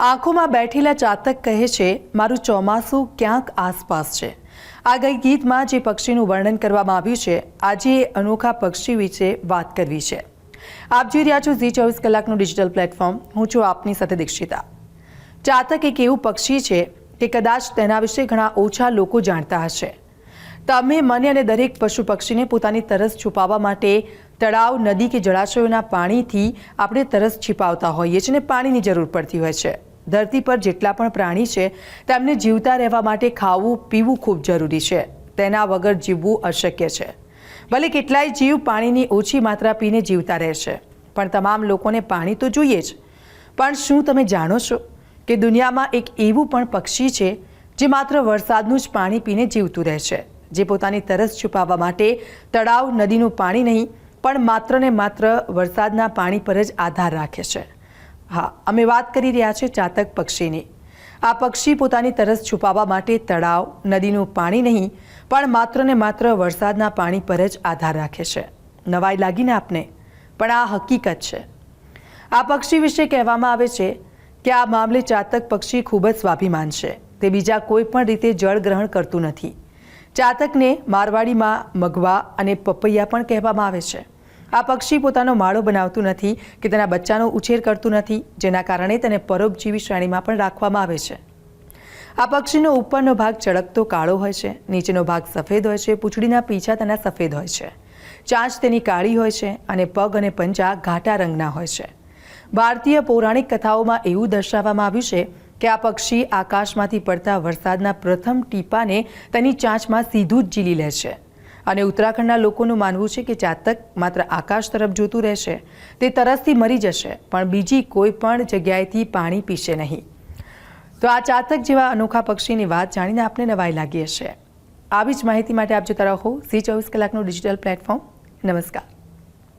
આંખોમાં બેઠેલા ચાતક કહે છે, મારું ચોમાસું ક્યાંક આસપાસ છે. આ ગઈ ગીતમાં જે પક્ષીનું વર્ણન કરવામાં આવ્યું છે, આજે એ અનોખા પક્ષી વિશે વાત કરવી છે. આપ જોઈ રહ્યા છો ઝી ચોવીસ કલાકનું ડિજિટલ પ્લેટફોર્મ. હું છું આપની સાથે દીક્ષિતા. ચાતક એક એવું પક્ષી છે કે કદાચ તેના વિશે ઘણા ઓછા લોકો જાણતા હશે. તમે, મને અને દરેક પશુ પક્ષીને પોતાની તરસ છુપાવવા માટે તળાવ, નદી કે જળાશયોના પાણીથી આપણે તરસ છીપાવતા હોઈએ છીએ અને પાણીની જરૂર પડતી હોય છે. ધરતી પર જેટલા પણ પ્રાણી છે, તેમને જીવતા રહેવા માટે ખાવું, પીવું ખૂબ જરૂરી છે. તેના વગર જીવવું અશક્ય છે. ભલે કેટલાય જીવ પાણીની ઓછી માત્રા પીને જીવતા રહેશે પણ તમામ લોકોને પાણી તો જોઈએ જ. પણ શું તમે જાણો છો કે દુનિયામાં એક એવું પણ પક્ષી છે, જે માત્ર વરસાદનું જ પાણી પીને જીવતું રહે છે, જે પોતાની તરસ છુપાવવા માટે તળાવ, નદીનું પાણી નહીં, પણ માત્ર ને માત્ર વરસાદના પાણી પર જ આધાર રાખે છે? હા, અમે વાત કરી રહ્યા છીએ ચાતક પક્ષીની. આ પક્ષી પોતાની તરસ છુપાવવા માટે તળાવ, નદીનું પાણી નહીં, પણ માત્ર ને માત્ર વરસાદના પાણી પર જ આધાર રાખે છે. નવાઈ લાગીને આપને, પણ આ હકીકત છે. આ પક્ષી વિશે કહેવામાં આવે છે કે આ મામલે ચાતક પક્ષી ખૂબ જ સ્વાભિમાન છે. તે બીજા કોઈ પણ રીતે જળ ગ્રહણ કરતું નથી. ચાતકને મારવાડીમાં મગવા અને પપૈયા પણ કહેવામાં આવે છે. આ પક્ષી પોતાનો માળો બનાવતું નથી કે તેના બચ્ચાનો ઉછેર કરતું નથી, જેના કારણે તેને પરોપજીવી શ્રેણીમાં પણ રાખવામાં આવે છે. આ પક્ષીનો ઉપરનો ભાગ ચળકતો કાળો હોય છે, નીચેનો ભાગ સફેદ હોય છે, પૂંછડીના પીછા તેના સફેદ હોય છે. ચાંચ તેની કાળી હોય છે અને પગ અને પંજા ઘાટા રંગના હોય છે. ભારતીય પૌરાણિક કથાઓમાં એવું દર્શાવવામાં આવ્યું છે કે આ પક્ષી આકાશમાંથી પડતા વરસાદના પ્રથમ ટીપાને તેની ચાંચમાં સીધું જ ઝીલી લે છે. અને ઉત્તરાખંડના લોકોનું માનવું છે કે ચાતક માત્ર આકાશ તરફ જોતું રહેશે, તે તરસથી મરી જશે, પણ બીજી કોઈ પણ જગ્યાએથી પાણી પીશે નહીં. તો આ ચાતક જેવા અનોખા પક્ષીની વાત જાણીને આપને નવાઈ લાગી હશે. આવી જ માહિતી માટે આપ જોતા રહો સી ચોવીસ કલાકનું ડિજિટલ પ્લેટફોર્મ. નમસ્કાર.